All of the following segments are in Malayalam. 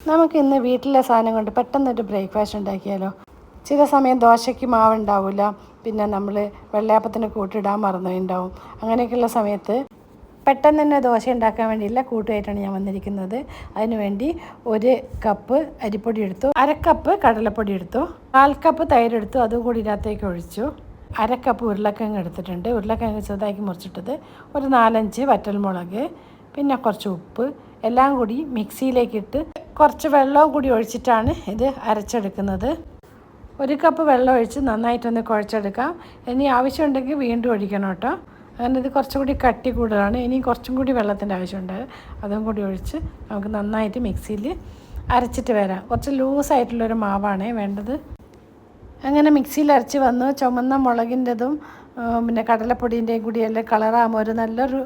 നമുക്ക് ഇന്ന് വീട്ടിലെ സാധനം കൊണ്ട് പെട്ടെന്നൊരു ബ്രേക്ക്ഫാസ്റ്റ് ഉണ്ടാക്കിയാലോ? ചില സമയം ദോശയ്ക്ക് മാവുണ്ടാവില്ല പിന്നെ നമ്മൾ വെള്ളയപ്പത്തിന് കൂട്ടിടാൻ മറന്നുണ്ടാവും അങ്ങനെയൊക്കെയുള്ള സമയത്ത് പെട്ടെന്ന് തന്നെ ദോശ ഉണ്ടാക്കാൻ വേണ്ടിയുള്ള കൂട്ടുമായിട്ടാണ് ഞാൻ വന്നിരിക്കുന്നത്. അതിനുവേണ്ടി ഒരു കപ്പ് അരിപ്പൊടി എടുത്തു. അരക്കപ്പ് കപ്പ് കടലപ്പൊടി എടുത്തു. കാൽ കപ്പ് തൈരെടുത്തു അതും കൂടി ഇതിനകത്തേക്ക് ഒഴിച്ചു. അരക്കപ്പ് കപ്പ് ഉരുളക്കിഴങ്ങ് എടുത്തിട്ടുണ്ട്. ഉരുളക്കിഴങ്ങ് ചെറുതാക്കി മുറിച്ചിട്ടത് ഒരു നാലഞ്ച് വറ്റൽമുളക് പിന്നെ കുറച്ച് ഉപ്പ് എല്ലാം കൂടി മിക്സിയിലേക്ക് ഇട്ട് കുറച്ച് വെള്ളവും കൂടി ഒഴിച്ചിട്ടാണ് ഇത് അരച്ചെടുക്കുന്നത്. ഒരു കപ്പ് വെള്ളം ഒഴിച്ച് നന്നായിട്ടൊന്ന് കുഴച്ചെടുക്കാം. ഇനി ആവശ്യമുണ്ടെങ്കിൽ വീണ്ടും ഒഴിക്കണം കേട്ടോ. അങ്ങനെ ഇത് കുറച്ചും കൂടി കട്ടി കൂടുതലാണ്. ഇനി കുറച്ചും കൂടി വെള്ളത്തിന്റെ ആവശ്യമുണ്ട്. അതും കൂടി ഒഴിച്ച് നമുക്ക് നന്നായിട്ട് മിക്സിയിൽ അരച്ചിട്ട് വരാം. കുറച്ച് ലൂസായിട്ടുള്ളൊരു മാവാണേ വേണ്ടത്. അങ്ങനെ മിക്സിയിൽ അരച്ച് വന്നു. ചുമന്ന മുളകിന്റെതും പിന്നെ കടലപ്പൊടീന്റെയും കൂടി എല്ലാം കളറാകുമ്പോൾ ഒരു നല്ലൊരു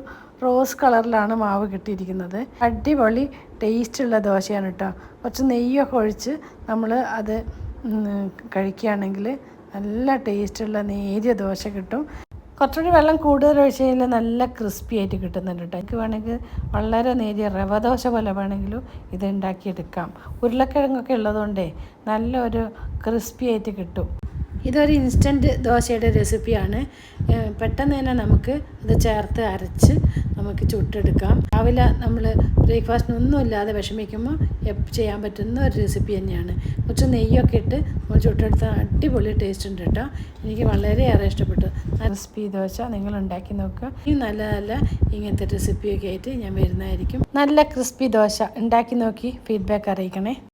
റോസ് കളറിലാണ് മാവ് കിട്ടിയിരിക്കുന്നത്. അടിപൊളി ടേസ്റ്റുള്ള ദോശയാണ് കേട്ടോ കുറച്ച് നെയ്യൊക്കെ ഒഴിച്ച് നമ്മൾ അത് കഴിക്കുകയാണെങ്കിൽ നല്ല ടേസ്റ്റുള്ള നേരിയ ദോശ കിട്ടും. കുറച്ചുകൂടി വെള്ളം കൂടുതൽ ഒഴിച്ച് കഴിഞ്ഞാൽ നല്ല ക്രിസ്പി ആയിട്ട് കിട്ടുന്നുണ്ട് കേട്ടോ എനിക്ക് വേണമെങ്കിൽ വളരെ നേരിയ റവ ദോശ പോലെ വേണമെങ്കിലും ഇത് ഉണ്ടാക്കിയെടുക്കാം. ഉരുളക്കിഴങ്ങൊക്കെ ഉള്ളതുകൊണ്ടേ നല്ലൊരു ക്രിസ്പി ആയിട്ട് കിട്ടും. ഇതൊരു ഇൻസ്റ്റന്റ് ദോശയുടെ റെസിപ്പിയാണ് പെട്ടെന്ന് തന്നെ നമുക്ക് ഇത് ചേർത്ത് അരച്ച് നമുക്ക് ചുട്ടെടുക്കാം. രാവിലെ നമ്മൾ ബ്രേക്ക്ഫാസ്റ്റിനൊന്നും ഇല്ലാതെ വിഷമിക്കുമ്പോൾ ചെയ്യാൻ പറ്റുന്ന ഒരു റെസിപ്പി തന്നെയാണ്. കുറച്ച് നെയ്യൊക്കെ ഇട്ട് നമ്മൾ ചുട്ടെടുത്ത അടിപൊളി ടേസ്റ്റ് ഉണ്ട് കേട്ടോ. എനിക്ക് വളരെയേറെ ഇഷ്ടപ്പെട്ടു. റെസിപ്പി ദോശ നിങ്ങൾ ഉണ്ടാക്കി നോക്കുക ഈ നല്ല നല്ല ഇങ്ങനത്തെ റെസിപ്പിയൊക്കെ ആയിട്ട് ഞാൻ വരുന്നതായിരിക്കും. നല്ല ക്രിസ്പി ദോശ. ഉണ്ടാക്കി നോക്കി. ഫീഡ്ബാക്ക് അറിയിക്കണേ.